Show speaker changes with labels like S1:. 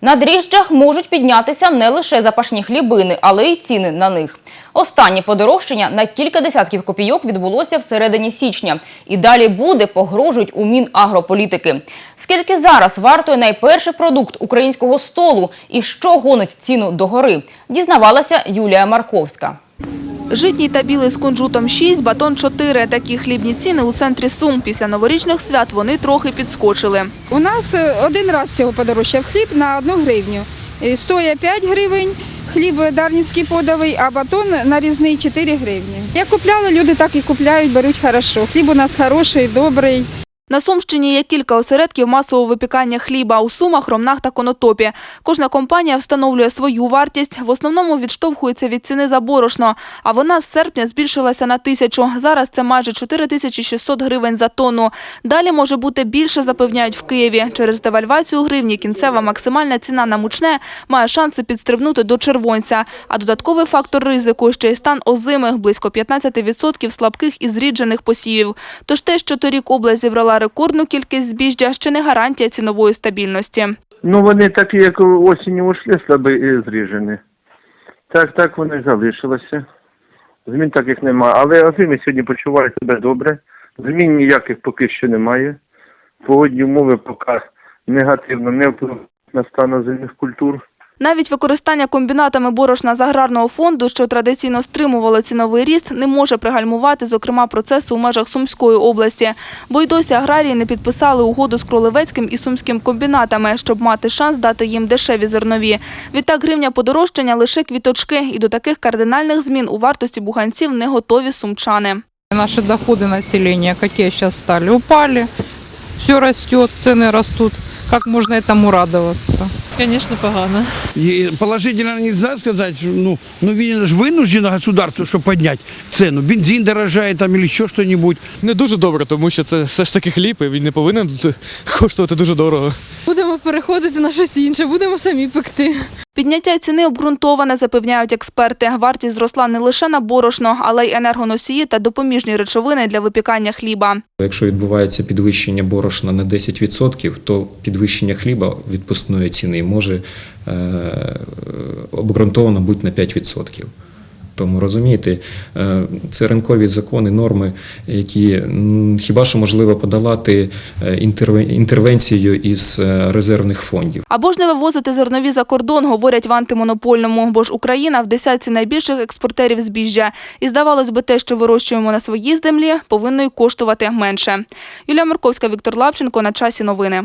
S1: На дріжджах можуть піднятися не лише запашні хлібини, але й ціни на них. Останнє подорожчання на кілька десятків копійок відбулося в середині січня. І далі буде, погрожують у Мінагрополітики. Скільки зараз вартує найперший продукт українського столу і що гонить ціну догори, дізнавалася Юлія Марковська.
S2: Житній та білий з кунжутом 6, батон 4. Такі хлібні ціни у центрі Сум. Після новорічних свят вони трохи підскочили.
S3: У нас е, один раз всього подорожчав хліб на одну гривню. І Стоїть 5 гривень, хліб дарницький подовий, а батон нарізний 4 гривні. Як купляли, люди так і купляють, беруть хорошо. Хліб у нас хороший, добрий.
S2: На Сумщині є кілька осередків масового випікання хліба у Сумах, Ромнах та Конотопі. Кожна компанія встановлює свою вартість. В основному відштовхується від ціни за борошно, а вона з серпня збільшилася на тисячу. Зараз це майже 4600 гривень за тонну. Далі може бути більше, запевняють в Києві. Через девальвацію гривні кінцева максимальна ціна на мучне має шанси підстрибнути до червонця. А додатковий фактор ризику – ще й стан озимих – близько 15% слабких і зріджених посівів. Тож те, що торік область зібрала рекордну кількість збіжжя, ще не гарантія цінової стабільності.
S4: Ну, вони такі, як осінню ушли, слабі зріжені. Так, так вони залишилися. Змін таких немає. Але озими сьогодні почувають себе добре. Змін ніяких поки що немає. Погодні умови поки негативно не впливають на стан озимих культур.
S2: Навіть використання комбінатами борошна з аграрного фонду, що традиційно стримувало ціновий ріст, не може пригальмувати, зокрема, процеси у межах Сумської області. Бо й досі аграрії не підписали угоду з Кролевецьким і Сумським комбінатами, щоб мати шанс дати їм дешеві зернові. Відтак гривня подорожчання лише квіточки, і до таких кардинальних змін у вартості буханців не готові сумчани.
S5: Наши доходы населения, какие сейчас стали, упали. Все растет, цены растут. Как можно этому радоваться?
S6: Звісно, погано.
S7: И положительно нельзя сказать, что, ну, ну, видно, ж вынуждено государство, чтобы поднять цену. Бензин дорожает там или еще что-нибудь.
S8: Не дуже добре, тому що це все ж таки хліб, і він не повинен коштувати дуже дорого.
S6: Будемо переходити на щось інше, будемо самі пекти.
S2: Підняття ціни обґрунтоване, запевняють експерти. Вартість зросла не лише на борошно, але й енергоносії та допоміжні речовини для випікання хліба.
S9: Якщо відбувається підвищення борошна на 10%, то підвищення хліба відпускної ціни може е, обґрунтовано бути на 5%. Тому розумієте, е, це ринкові закони, норми, які хіба що можливо подолати е, інтервенцією із е, резервних фондів.
S2: Або ж не вивозити зернові за кордон, говорять в антимонопольному, бо ж Україна в десятці найбільших експортерів збіжжя. І здавалось би, те, що вирощуємо на своїй землі, повинно й коштувати менше. Юлія Марковська, Віктор Лапченко. На часі новини.